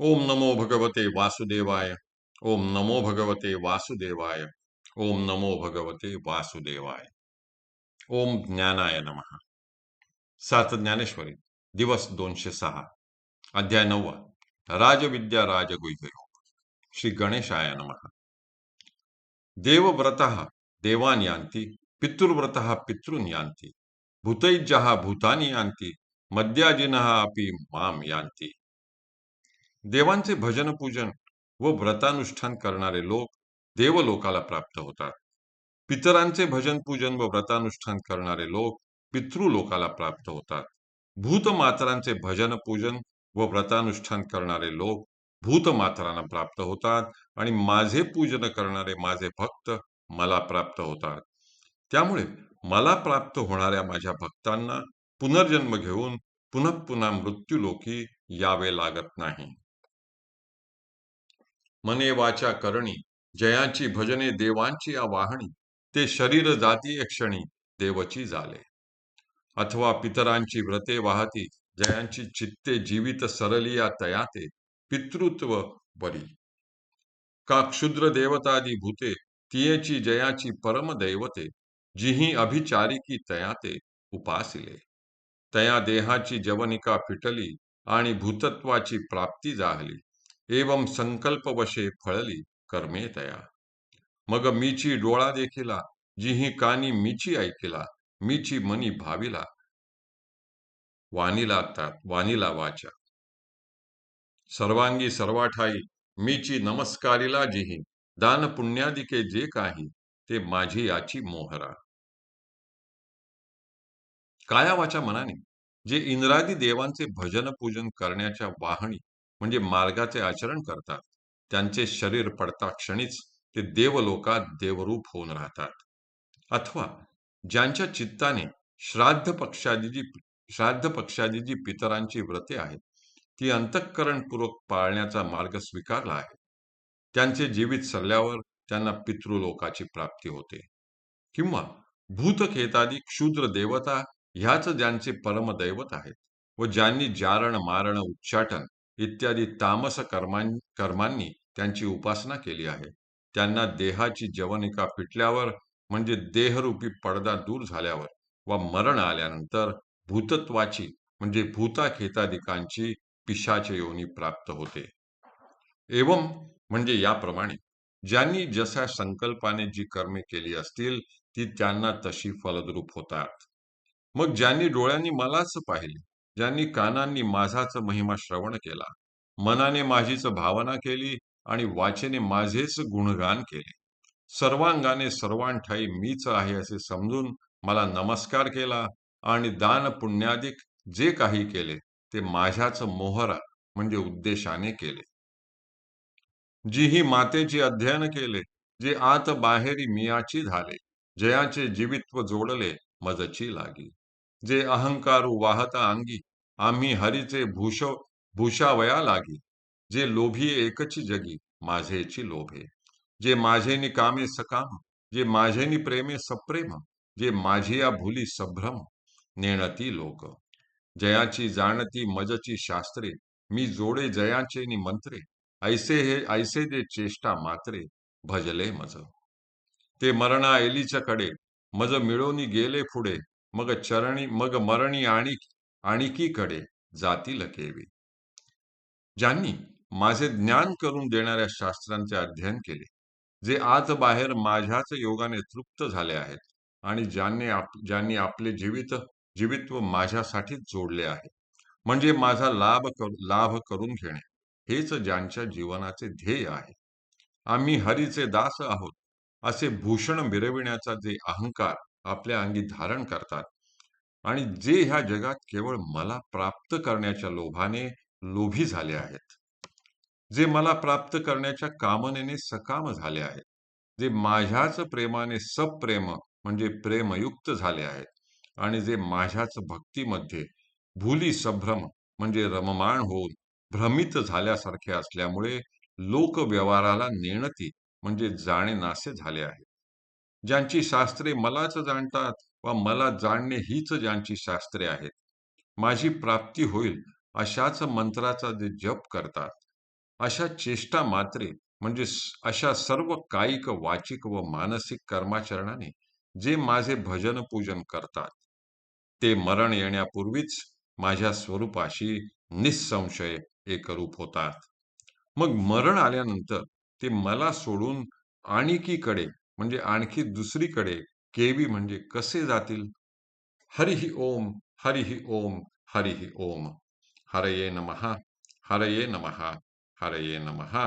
ओम नमो भगवते वासुदेवाय। ओम नमो भगवते वासुदेवाय। ओम नमो भगवते वासुदेवाय। ओम ज्ञानाय नमः। सात ज्ञानेश्वरी, दिवस दोनशे सहा, अध्याय नववा, राजविद्या राजगुह्ययोग, श्री गणेशाय नमः। देवव्रत देवान यांती पितृव्रत पितॄन यांती भूतैज्य भूतानी यांती मद्याजिनः अपि माम यांती देवांचे भजन पूजन व व्रतानुष्ठान करणारे लोक देवलोकाला प्राप्त होतात. पितरांचे भजन पूजन व व्रतानुष्ठान करणारे लोक पितृलोकाला प्राप्त होतात. भूतमात्रांचे भजन पूजन व व्रतानुष्ठान करणारे लोक भूतमात्रांना प्राप्त होतात आणि माझे पूजन करणारे माझे भक्त मला प्राप्त होतात. त्यामुळे मला प्राप्त होणाऱ्या माझ्या भक्तांना पुनर्जन्म घेऊन पुन्हा पुन्हा मृत्यूलोकी यावे लागत नाही. मने वाचा करणी जयाची भजने देवांची आवाहणी ते शरीर जाती क्षणी देवची झाले अथवा पितरांची व्रते वाहती जयांची चित्ते जीवित सरलिया तयाते पितृत्व बरी. का क्षुद्र देवतादी भूते तियेची जयाची परम दैवते जिही अभिचारिकी तयाते उपासिले. तया देहाची जवनिका फिटली आणि भूतत्वाची प्राप्ती जाहली. एवं संकल्पवशे फळली कर्मे तया मग मीची डोळा देखिला जिही कानी मीची ऐकिला मीची मनी भाविला. वाणीला वाणीला वाचा. सर्वांगी सर्वाठाई मीची नमस्कारिला जिही दान पुण्यादिके जे काही ते माझी याची मोहरा. काया वाचा मनाने जे इंद्रादी देवांचे भजन पूजन करण्याच्या वाहणी म्हणजे मार्गाचे आचरण करतात. त्यांचे शरीर पडता क्षणीच ते देवलोकात देवरूप होऊन राहतात. अथवा ज्यांच्या चित्ताने श्राद्ध पक्षादी जी श्राद्ध पक्षादी जी पितरांची व्रते आहेत ती अंतःकरणपूर्वक पाळण्याचा मार्ग स्वीकारला आहे. त्यांचे जीवित सरल्यावर त्यांना पितृलोकाची प्राप्ती होते. किंवा भूतखेतादी क्षुद्र देवता ह्याच ज्यांचे परमदैवत आहेत व ज्यांनी जारण मारण उच्चाटन इत्यादी तामस कर्मां कर्मांनी त्यांची उपासना केली आहे. त्यांना देहाची जवनिका पिटल्यावर म्हणजे देहरूपी पडदा दूर झाल्यावर वा मरण आल्यानंतर भूतत्वाची म्हणजे भूताखेतादिकांची पिशाचे योनी प्राप्त होते. एवं म्हणजे याप्रमाणे ज्यांनी जशा संकल्पाने जी कर्मे केली असतील ती त्यांना तशी फलद्रूप होतात. मग ज्यांनी डोळ्यांनी मलाच पाहिले ज्यांनी कानांनी माझाच महिमा श्रवण केला मनाने माझीच भावना केली आणि वाचेने माझेच गुणगान केले. सर्वांगाने सर्वांठाई मीच आहे असे समजून मला नमस्कार केला आणि दान पुण्याधिक जे काही केले ते माझ्याच मोहरा म्हणजे उद्देशाने केले. जी ही मातेची अध्ययन केले जे आत बाहेरी मियाची झाले जयाचे जीवित्व जोडले मजची लागी. जे अहंकारू वाहता अंगी आम्ही हरीचे भूष भूषावया लागी जे लोभी एकची जगी माझेची लोभे. जे माझेनी कामे सकाम जे माझेनी प्रेमे सप्रेम जे माझिया भुली सभ्रम नेणती लोक. जयाची जाणती मजची शास्त्रे मी जोडे जयाचे नि मंत्रे ऐसे हे ऐसे जे चेष्टा मात्रे भजले मज. ते मरणा एलीच्या कडे मज मिळोनी गेले पुढे मग चरणी मग मरणी आणि आणिकीकडे जातील केवी ज्यांनी माझे ज्ञान करून देणाऱ्या शास्त्रांचे अध्ययन केले जे आज बाहेर माझ्याच योगाने तृप्त झाले आहेत आणि ज्यांनी आप ज्यांनी आपले जीवित जीवित्व माझ्यासाठी जोडले आहे. म्हणजे माझा लाभ कर लाभ करून घेणे हेच ज्यांच्या जीवनाचे ध्येय आहे. आम्ही हरीचे दास आहोत असे भूषण मिरविण्याचा जे अहंकार आपल्या अंगी धारण करतात आणि जे ह्या जगात केवळ मला प्राप्त करण्याच्या लोभाने लोभी झाले आहेत. जे मला प्राप्त करण्याच्या कामनेने सकाम झाले आहेत. जे माझ्याच प्रेमाने सप्रेम म्हणजे प्रेमयुक्त झाले आहेत. आणि जे माझ्याच भक्तीमध्ये भूली संभ्रम म्हणजे रममाण होऊन भ्रमित झाल्यासारखे असल्यामुळे लोक व्यवहाराला नेणती म्हणजे जाणे नासे झाले आहे ज्यांची शास्त्रे मलाच जाणतात व मला जाणणे हीच ज्यांची शास्त्रे आहेत. माझी प्राप्ती होईल अशाच मंत्राचा जे जप करतात. अशा चेष्टा मात्रे म्हणजे अशा सर्व कायिक वाचिक व मानसिक कर्माचरणाने जे माझे भजन पूजन करतात. ते मरण येण्यापूर्वीच माझ्या स्वरूपाशी निसंशय एकरूप होतात. मग मरण आल्यानंतर ते मला सोडून आणखीकडे म्हणजे आणखी दुसरीकडे केवी म्हणजे कसे जातील? हरिः ओम हरिः ओम हरिः ओम. हरये नमः हरये नमः हरये नमः.